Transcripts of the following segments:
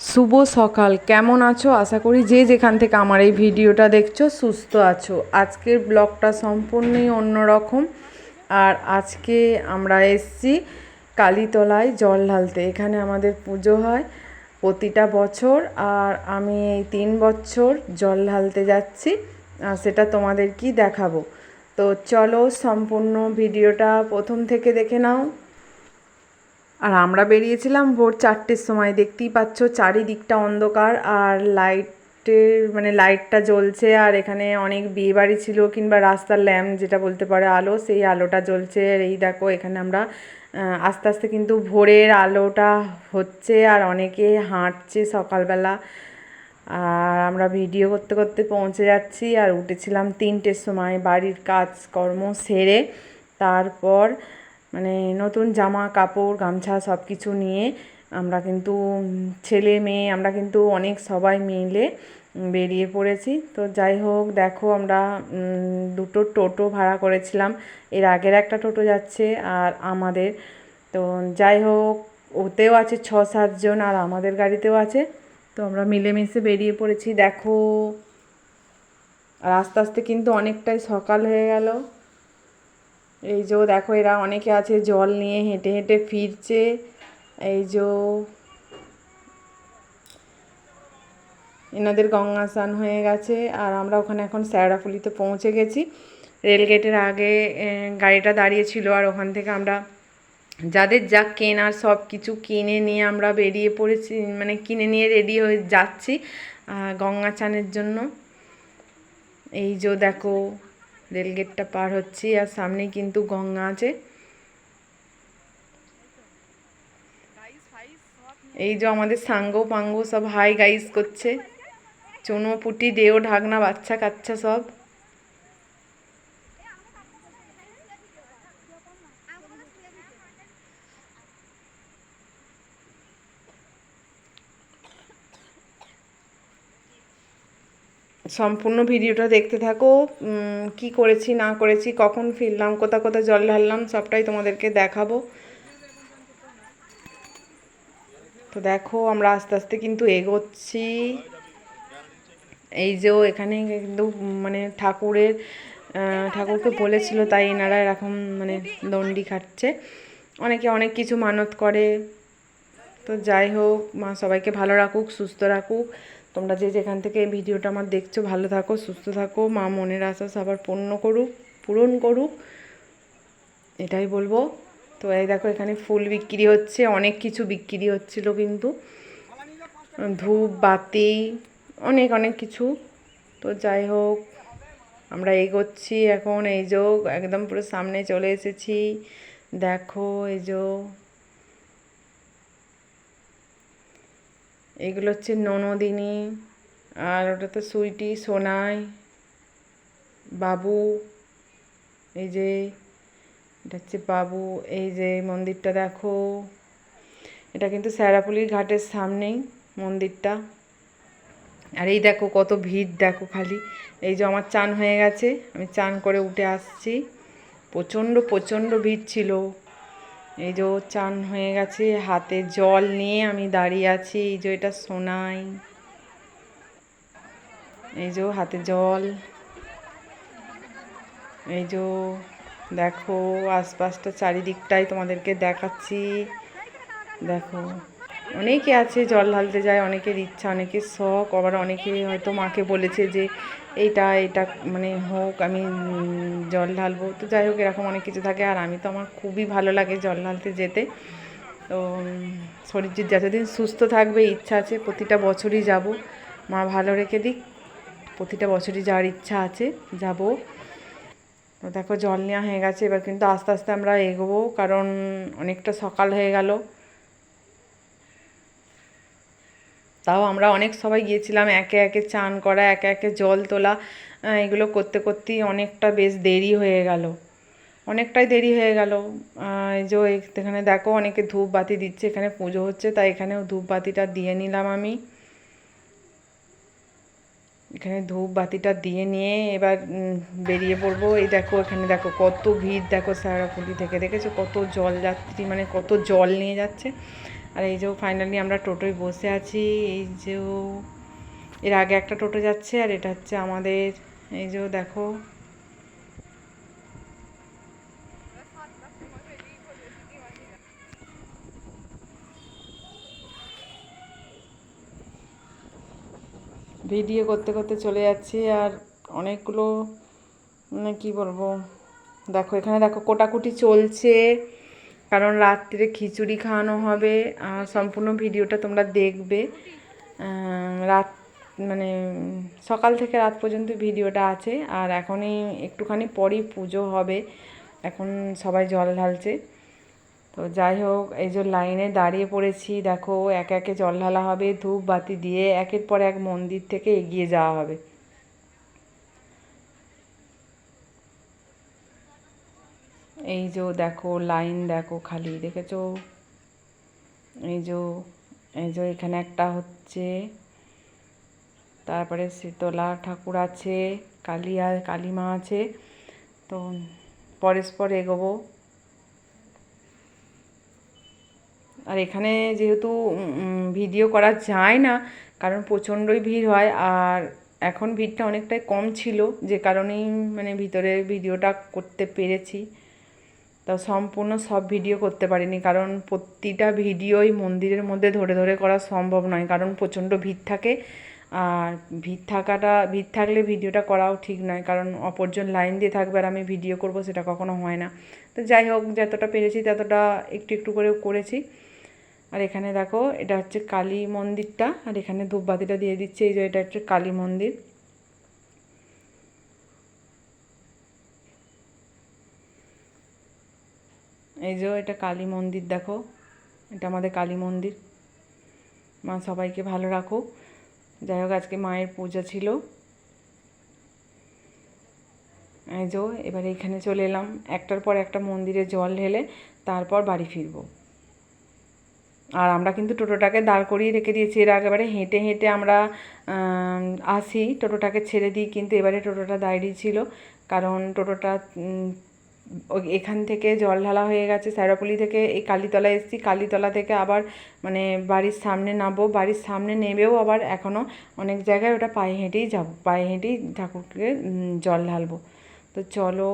শুভ সকাল। কেমন আছো? আশা করি যে যেখান থেকে আমার এই ভিডিওটা দেখছ, সুস্থ আছো। আজকের ব্লগটা সম্পূর্ণই অন্যরকম। আর আজকে আমরা এসছি কালীতলায় জল ঢালতে। এখানে আমাদের পুজো হয় প্রতিটা বছর। আর আমি এই তিন বছর জল ঢালতে যাচ্ছি। আর সেটা তোমাদের কি দেখাবো। তো চলো সম্পূর্ণ ভিডিওটা প্রথম থেকে দেখে নাও। আর আমরা বেরিয়েছিলাম ভোর চারটের সময়। দেখতেই পাচ্ছ চারিদিকটা অন্ধকার আর লাইটের মানে লাইটটা জ্বলছে আর এখানে অনেক বিয়ে বাড়ি ছিল কিংবা রাস্তার ল্যাম্প যেটা বলতে পারে আলো, সেই আলোটা জ্বলছে। আর এই দেখো এখানে আমরা আস্তে আস্তে কিন্তু ভোরের আলোটা হচ্ছে আর অনেকে হাঁটছে সকালবেলা। আর আমরা ভিডিও করতে করতে পৌঁছে যাচ্ছি আর উঠেছিলাম তিনটের সময়। বাড়ির কাজকর্ম সেরে তারপর মানে নতুন জামা, কাপড়, গামছা সব কিছু নিয়ে আমরা কিন্তু ছেলে মেয়ে আমরা কিন্তু অনেক সবাই মিলে বেরিয়ে পড়েছি। তো যাই হোক, দেখো আমরা দুটো টোটো ভাড়া করেছিলাম। এর আগের একটা টোটো যাচ্ছে আর আমাদের। তো যাই হোক, ওতেও আছে ছ সাতজন আর আমাদের গাড়িতেও আছে। তো আমরা মিলেমিশে বেরিয়ে পড়েছি। দেখো আর আস্তে আস্তে কিন্তু অনেকটাই সকাল হয়ে গেল। এই যে দেখো, এরা অনেকে আছে জল নিয়ে হেঁটে হেঁটে ফিরছে। এই যে এনাদের গঙ্গা স্নান হয়ে গেছে আর আমরা ওখানে এখন স্যারাফুলিতে পৌঁছে গেছি। রেলগেটের আগে গাড়িটা দাঁড়িয়ে ছিল আর ওখান থেকে আমরা যাদের যা কেনার সব কিছু কিনে নিয়ে আমরা বেরিয়ে পড়েছি মানে কিনে নিয়ে রেডি হয়ে যাচ্ছি গঙ্গা চানের জন্য। এই যে দেখো রেলগেটটা পার হচ্ছি আর সামনে কিন্তু গঙ্গা আছে। এই যে আমাদের সাঙ্গ পাঙ্গ সব হাই গাইস করছে। চুনো পুটি, দেও, ঢাকনা, বাচ্চা, কাচ্চা সব। সম্পূর্ণ ভিডিওটা দেখতে থাকো। কি করেছি, না করেছি, কখন ফিরলাম, কোথা কোথা জল ঢাললাম, সবটাই তোমাদেরকে দেখাবো। তো দেখো, আমরা আস্তে আস্তে কিন্তু এগোচ্ছি। এই যে এখানে কিন্তু মানে ঠাকুরের ঠাকুরকে বলেছিল, তাই এনারা এরকম মানে দণ্ডি খাটছে। অনেকে অনেক কিছু মানত করে। তো যাই হোক, মা সবাইকে ভালো রাখুক, সুস্থ রাখুক। তোমরা যে যেখান থেকে ভিডিওটা আমার দেখছ, ভালো থাকো, সুস্থ থাকো, মা মনের আশা সবার পূর্ণ করুক, পূরণ করুক। এটাই বলব। তো এই দেখো, এখানে ফুল বিক্রি হচ্ছে, অনেক কিছু বিক্রি হচ্ছিল কিন্তু। ধূপ, বাতি, অনেক অনেক কিছু। তো যাই হোক, আমরা এগোচ্ছি এখন, এই যে একদম পুরো সামনে চলে এসেছি। দেখো, এই যে এগুলো হচ্ছে ননদিনী, আর ওটা তো সুইটি, সোনাই, বাবু, এই যে, এটা হচ্ছে বাবু, এই যে মন্দিরটা দেখো। এটা কিন্তু স্যারাপুলির ঘাটের সামনেই মন্দিরটা। আর এই দেখো কত ভিড়, দেখো খালি। এই যে আমার চান হয়ে গেছে, আমি চান করে উঠে আসছি। প্রচণ্ড প্রচণ্ড ভিড় ছিল। এই যে চান হয়ে গেছে, হাতে জল নিয়ে আমি দাঁড়িয়ে আছি, এই যে এটা সোনাই। এই যে হাতে জল। এই যে দেখো, আশপাশটা চারিদিকটাই তোমাদেরকে দেখাচ্ছি। দেখো, অনেকে আছে, জল ঢালতে যায়, অনেকের ইচ্ছা, অনেকের শখ, আবার অনেকে হয়তো মাকে বলেছে যে এইটা এটা মানে হোক, আমি জল ঢালবো। তো যাই হোক, এরকম অনেক কিছু থাকে। আর আমি তো আমার খুবই ভালো লাগে জল ঢালতে যেতে। তো শরীর যতদিন সুস্থ থাকবে, ইচ্ছা আছে, প্রতিটা বছরই যাব। মা ভালো রেখে দিক। প্রতিটা বছরই যাওয়ার ইচ্ছা আছে, যাব। তো দেখো, জল নেওয়া হয়ে গেছে। এবার কিন্তু আস্তে আস্তে আমরা এগোবো। কারণ অনেকটা সকাল হয়ে গেল। তাও আমরা অনেক সবাই গিয়েছিলাম, একে একে চান করা, একে একে জল তোলা এগুলো করতে করতেই অনেকটা বেশ দেরি হয়ে গেল। অনেকটাই দেরি হয়ে গেল। এই যে এখানে দেখো অনেকে ধূপ বাতি দিচ্ছে, এখানে পুজো হচ্ছে, তাই এখানেও ধূপ বাতিটা দিয়ে নিলাম আমি। এখানে ধূপ বাতিটা দিয়ে নিয়ে এবার বেরিয়ে পড়ব। এই দেখো এখানে দেখো কত ভিড়, দেখো সারাপুলি থেকে, দেখেছ কত জল যাত্রী মানে কত জল নিয়ে যাচ্ছে। আর এই যে ফাইনালি আমরা টোটোয় বসে আছি, এই যে এর আগে একটা টোটো যাচ্ছে আর এটা হচ্ছে আমাদের, এই যে দেখো। ভিডিও করতে করতে চলে যাচ্ছি আর অনেকগুলো মানে কী বলব, দেখো এখানে দেখো কোটাকুটি চলছে। কারণ রাত্রে খিচুড়ি খাওয়ানো হবে সম্পূর্ণ ভিডিওটা তোমরা দেখবে। রাত মানে সকাল থেকে রাত পর্যন্ত ভিডিওটা আছে, আর এখনই একটুখানি পরই পুজো হবে। এখন সবাই জল ঢালছে। তো যাই হোক, এই যে লাইনে দাঁড়িয়ে পড়েছি, দেখো, একে একে জল ঢালা হবে ধূপ বাতি দিয়ে একের পর এক মন্দির থেকে এগিয়ে যাওয়া হবে। এই যে দেখো, লাইন দেখো খালি, দেখেছ? এই যে এই যে এখানে একটা হচ্ছে, তারপরে শীতলা ঠাকুর আছে কালী কালিয়া, কালীমা আছে, তো পরস্পর এগোবো। আর এখানে যেহেতু ভিডিও করা যায় না, কারণ প্রচণ্ডই ভিড় হয়, আর এখন ভিড়টা অনেকটাই কম ছিল, যে কারণেই মানে ভিতরে ভিডিওটা করতে পেরেছি। তো সম্পূর্ণ সব ভিডিও করতে পারিনি, কারণ প্রতিটা ভিডিওই মন্দিরের মধ্যে ধরে ধরে করা সম্ভব নয়, কারণ প্রচণ্ড ভিড় থাকে। আর ভিড় থাকাটা, ভিড় থাকলে ভিডিওটা করাও ঠিক নয়, কারণ অপরজন লাইন দিয়ে থাকবে আর আমি ভিডিও করব সেটা কখনো হয় না। তো যাই হোক, যতটা পেরেছি ততটা একটু একটু করে করেছি। আর এখানে দেখো, এটা হচ্ছে কালী মন্দিরটা, আর এখানে ধূপবাতিটা দিয়ে দিচ্ছে, এই যে এটা হচ্ছে কালী মন্দির। এই যে এটা কালী মন্দির, দেখো। এটা আমাদের কালী মন্দির। মা সবাইকে ভালো রাখো। যাই হোক, আজকে মায়ের পূজা ছিল। এই যে, এবার এখানে চলে এলাম। একটার পর একটা মন্দিরে জল ঢেলে তারপর বাড়ি ফিরবো। আর আমরা কিন্তু টোটোটাকে দাঁড় করিয়ে রেখে দিয়েছি। এর আগেবারে হেঁটে হেঁটে আমরা আসি। টোটোটাকে ছেড়ে দিই, কিন্তু এবারে টোটোটা দাঁড়িয়ে ছিল। কারণ টোটোটা এখান থেকে জল ঢালা হয়ে গেছে স্যারাপুলি থেকে এই কালীতলা এসেছি। কালীতলা থেকে আবার মানে বাড়ির সামনে নামবো। বাড়ির সামনে নেমেও আবার এখনও অনেক জায়গায় ওটা পায়ে হেঁটেই যাব, পায়ে হেঁটেই ঠাকুরকে জল ঢালবো। তো চলো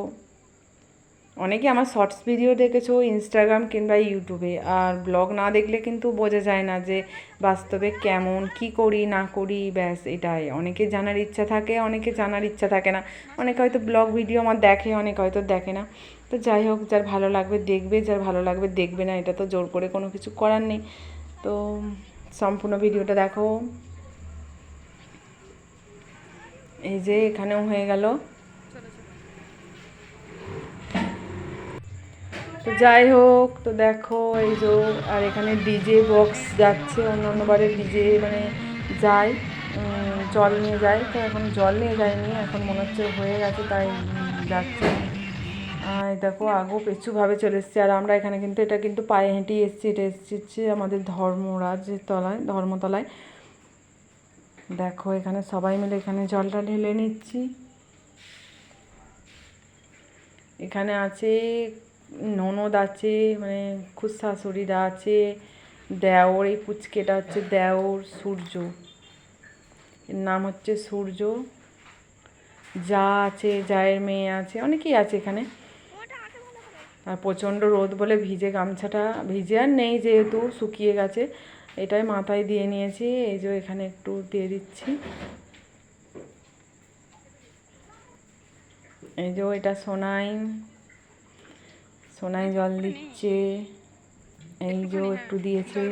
অনেকে আমার শর্টস ভিডিও দেখেছ ইনস্টাগ্রাম কিংবা ইউটিউবে, আর ব্লগ না দেখলে কিন্তু বোঝা যায় না যে বাস্তবে কেমন, কি করি, না করি, ব্যাস এটাই। অনেকে জানার ইচ্ছা থাকে, অনেকে জানার ইচ্ছা থাকে না। অনেকে হয়তো ব্লগ ভিডিও আমার দেখে, অনেকে হয়তো দেখে না। তো যাই হোক, যার ভালো লাগবে দেখবে, যার ভালো লাগবে দেখবে না, এটা তো জোর করে কোনো কিছু করার নেই। তো সম্পূর্ণ ভিডিওটা দেখো। এই যে এখানেও হয়ে গেল। তো যাই হোক, তো দেখো এই যে আর এখানে ডিজে বক্স যাচ্ছে অন্য অন্যবারে ডিজে মানে যায় জল নিয়ে যায়, তো এখন জল নিয়ে যায়নি, এখন মনে হচ্ছে হয়ে গেছে, তাই যাচ্ছে। দেখো আগো পেছুভাবে চলে এসছে, আর আমরা এখানে কিন্তু, এটা কিন্তু পায়ে হেঁটেই এসছি, এটা এসছে আমাদের ধর্মরাজের তলায়, ধর্মতলায়। দেখো এখানে সবাই মিলে এখানে জলটা ঢেলে নিচ্ছি। এখানে আছে ননদ আছে মানে খুব শাশুড়িরা আছে, দেওর, এই পুচকেটা হচ্ছে দেওর সূর্য। এর নাম হচ্ছে সূর্য। যা আছে, জায়ের মেয়ে আছে, অনেকেই আছে এখানে। আর প্রচণ্ড রোদ বলে ভিজে গামছাটা ভিজে আর নেই যেহেতু, শুকিয়ে গেছে। এটাই মাথায় দিয়ে নিয়েছি, এই যে এখানে একটু দিয়ে দিচ্ছি। এই যে এটা সোনাই সোনাই জল দিচ্ছে। এই যে একটু দিয়েছে।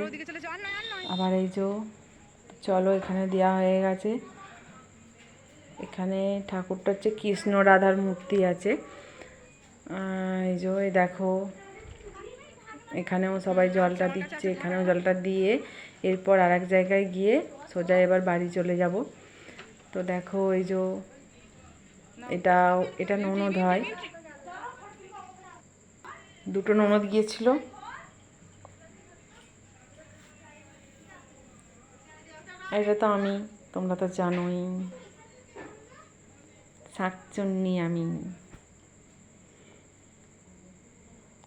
আবার এই যে চলো এখানে দেওয়া হয়ে গেছে। এখানে ঠাকুরটা হচ্ছে কৃষ্ণ রাধার মূর্তি আছে। এই যে দেখো। এখানেও সবাই জলটা দিচ্ছে, এখানেও জলটা দিয়ে এরপর আর এক জায়গায় গিয়ে সোজা এবার বাড়ি চলে যাব। তো দেখো, এই যে এটা এটা ননদ হয়। দুটো ননদ গিয়েছিল। এটা তো আমি, তোমরা তো জানোই। শাকচুন্নি আমি।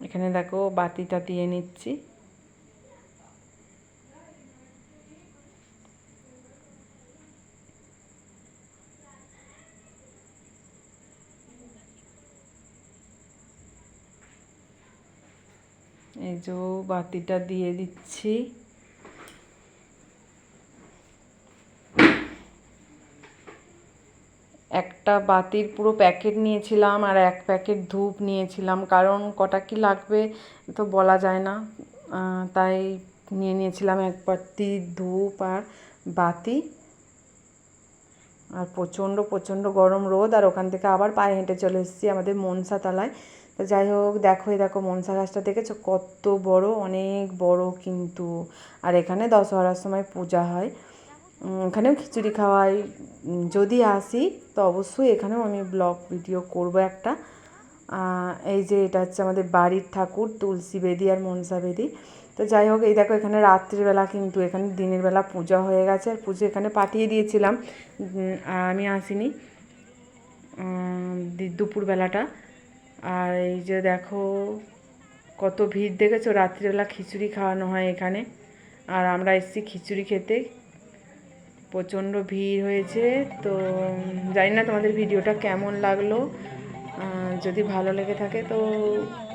এখানে দেখো বাতিটা দিয়ে নিচ্ছি। এই যে বাতিটা দিয়ে দিচ্ছি। একটা বাতির পুরো প্যাকেট নিয়েছিলাম আর এক প্যাকেট ধূপ নিয়েছিলাম, কারণ কটা কি লাগবে তো বলা যায় না। তাই নিয়ে নিয়েছিলাম এক বাতি ধূপ আর বাতি। আর প্রচণ্ড প্রচণ্ড গরম রোদ, আর ওখান থেকে আবার পায়ে হেঁটে চলে এসেছি আমাদের মনসা তলায় তো যাই হোক, দেখো, এই দেখো মনসা গাছটা দেখেছ? কত বড়, অনেক বড় কিন্তু। আর এখানে দশহরার সময় পূজা হয়। এখানেও খিচুড়ি খাওয়াই। যদি আসি, তো অবশ্যই এখানেও আমি ব্লগ ভিডিও করব একটা। এই যে এটা হচ্ছে আমাদের বাড়ির ঠাকুর, তুলসী বেদি আর মনসা বেদি। তো যাই হোক, এই দেখো এখানে রাত্রিবেলা কিন্তু, এখানে দিনের বেলা পূজা হয়ে গেছে। আর পুজো এখানে পাঠিয়ে দিয়েছিলাম। আমি আসিনি। দুপুরবেলাটা। আর এই যে দেখো, কত ভিড় দেখেছ? রাত্রিবেলা খিচুড়ি খাওয়ানো হয় এখানে। আর আমরা এসেছি খিচুড়ি খেতে। প্রচণ্ড ভিড় হয়েছে। তো জানি না তোমাদের ভিডিওটা কেমন লাগল। যদি ভালো লেগে থাকে তো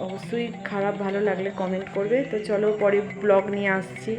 অবশ্যই খারাপ ভালো লাগলে কমেন্ট করবে। তো চলো পরে ব্লগ নিয়ে আসছি।